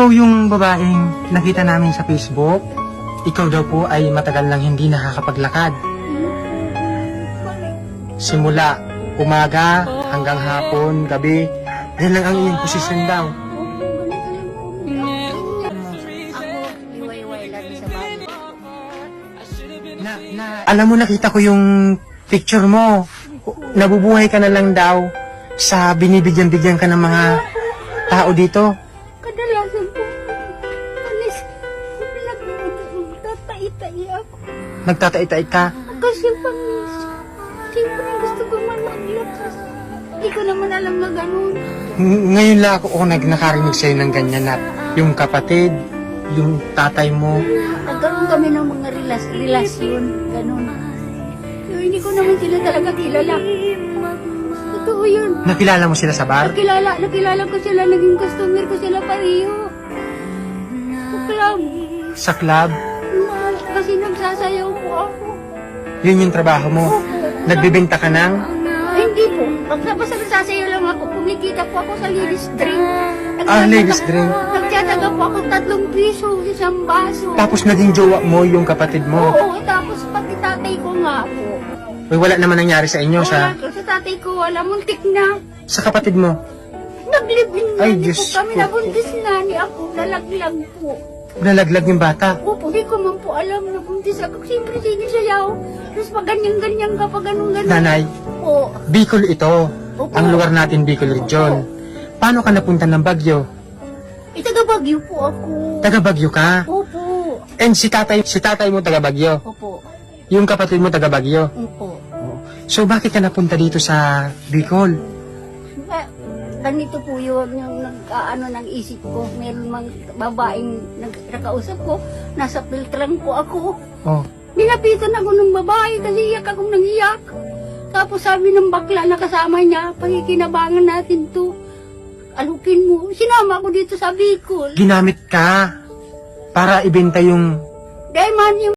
Ikaw yung babaeng nakita namin sa Facebook. Ikaw daw po ay matagal nang hindi nakakapaglakad. Simula umaga hanggang hapon, gabi. Yan lang ang iyong posisyon daw. Na, na, alam mo, nakita ko yung picture mo. Nabubuhay ka na lang daw sa binibigyan-bigyan ka ng mga tao dito. Nagtatay-tay ka. Kasi pag, siyempre gusto ko man maglabas. Hindi ko naman alam na ganun. Ng- Ngayon lang ako, ako nag nakarinig sa'yo ng ganyan na yung kapatid, yung tatay mo. Nagkaroon kami ng mga relas relasyon, ganun. Pero hindi ko naman sila talaga kilala. Totoo yun. Nakilala mo sila sa bar? Nakilala, nakilala ko sila, naging customer ko sila pareho. Sa club. Sa club? Kasi nagsasayaw po ako. Yun yung trabaho mo. Nagbibenta ka ng? Ay, hindi po. Pag basta nagsasayaw lang ako, kumikita po ako sa ladies drink. Ah, ladies drink. Nagtataga po ako tatlong piso, isang baso. Tapos naging jowa mo yung kapatid mo. Oo, tapos pati tatay ko nga po. Uy, wala naman nangyari sa inyo sa, Wala, sa tatay ko, wala, muntik na. sa kapatid mo. Naglibing na, Ay, hindi Diyos po kami ko. nabuntis na ni ako, nalaglag po. Nalaglag yung bata. Opo, di ko man po alam na buntis ako. Siyempre, sige sayaw. Tapos pag ganyan-ganyan ka, pag ganun-ganun. Nanay, Po. Bicol ito. Opo. Ang lugar natin, Bicol Region. Paano ka napunta ng Bagyo? Eh, taga Baguio po ako. Taga Bagyo ka. Opo. And si tatay, si tatay mo taga Bagyo. Opo. Yung kapatid mo taga Bagyo. Opo. So bakit ka napunta dito sa Bicol? Ganito po yun, yung nag-ano ng isip ko. Meron mang babaeng nag- nakausap ko, nasa filtran ko ako. Oh, Nilapitan ako ng babae kasi iyak akong nangiyak. Tapos sabi ng bakla na kasama niya, pakikinabangan natin to. Alukin mo. Sinama ako dito sa Bicol. ginamit ka para ibenta yung Dahil man yung